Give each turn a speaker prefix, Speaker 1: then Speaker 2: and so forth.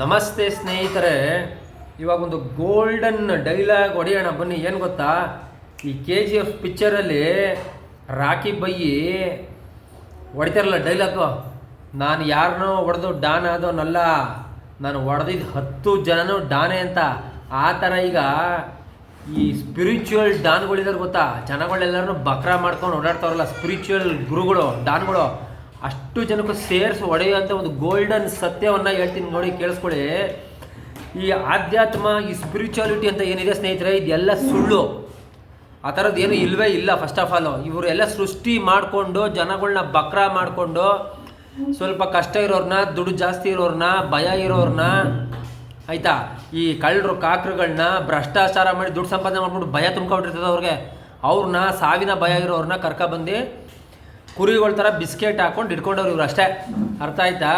Speaker 1: ನಮಸ್ತೆ ಸ್ನೇಹಿತರೆ ಇವಾಗ ಒಂದು ಗೋಲ್ಡನ್ ಡೈಲಾಗ್ ಹೊಡೆಯೋಣ ಬನ್ನಿ, ಏನು ಗೊತ್ತಾ? ಈ ಕೆ ಜಿ ಎಫ್ ಪಿಕ್ಚರಲ್ಲಿ ರಾಕಿ ಬೈಯಿ ಹೊಡಿತಾರಲ್ಲ ಡೈಲಾಗು ನಾನು ಯಾರನ್ನೋ ಹೊಡೆದು ಡಾನ್ ಆದೋನಲ್ಲ ನಾನು ಹೊಡೆದಿದ್ದು ಹತ್ತು ಜನನೂ ಡಾನೆ ಅಂತ. ಆ ಥರ ಈಗ ಈ ಸ್ಪಿರಿಚುವಲ್ ಡಾನ್ಗಳಿದಾರೆ ಗೊತ್ತಾ? ಜನಗಳೆಲ್ಲರೂ ಬಕ್ರಾ ಮಾಡ್ಕೊಂಡು ಓಡಾಡ್ತಾರಲ್ಲ ಸ್ಪಿರಿಚುವಲ್ ಗುರುಗಳು, ಡಾನ್ಗಳು. ಅಷ್ಟು ಜನಕ್ಕೂ ಸೇರಿಸಿ ಒಡೆಯುವಂಥ ಒಂದು ಗೋಲ್ಡನ್ ಸತ್ಯವನ್ನು ಹೇಳ್ತೀನಿ ನೋಡಿ, ಕೇಳಿಸ್ಕೊಳ್ಳಿ. ಈ ಆಧ್ಯಾತ್ಮ, ಈ ಸ್ಪಿರಿಚುವಾಲಿಟಿ ಅಂತ ಏನಿದೆ ಸ್ನೇಹಿತರೆ, ಇದೆಲ್ಲ ಸುಳ್ಳು. ಆ ಥರದ್ದು ಏನು ಇಲ್ಲವೇ ಇಲ್ಲ ಫಸ್ಟ್ ಆಫ್ ಆಲ್ ಇವರು ಎಲ್ಲ ಸೃಷ್ಟಿ ಮಾಡಿಕೊಂಡು ಜನಗಳನ್ನ ಬಕ್ರಾ ಮಾಡಿಕೊಂಡು, ಸ್ವಲ್ಪ ಕಷ್ಟ ಇರೋರನ್ನ ದುಡ್ಡು ಜಾಸ್ತಿ ಇರೋರನ್ನ ಭಯ ಇರೋರನ್ನ ಆಯಿತಾ? ಈ ಕಳ್ಳರು ಕಾಕ್ರುಗಳನ್ನ ಭ್ರಷ್ಟಾಚಾರ ಮಾಡಿ ದುಡ್ಡು ಸಂಪಾದನೆ ಮಾಡ್ಬಿಟ್ಟು ಭಯ ತುಂಬ್ಕೊಂಡಿರ್ತದೆ ಅವ್ರಿಗೆ. ಅವ್ರನ್ನ, ಸಾವಿನ ಭಯ ಇರೋರ್ನ ಕರ್ಕೊಬಂದು ಕುರಿಗಳ ಥರ ಬಿಸ್ಕೆಟ್ ಹಾಕೊಂಡು ಇಟ್ಕೊಂಡವ್ರು ಇವ್ರು ಅಷ್ಟೇ. ಅರ್ಥ ಆಯ್ತಾ?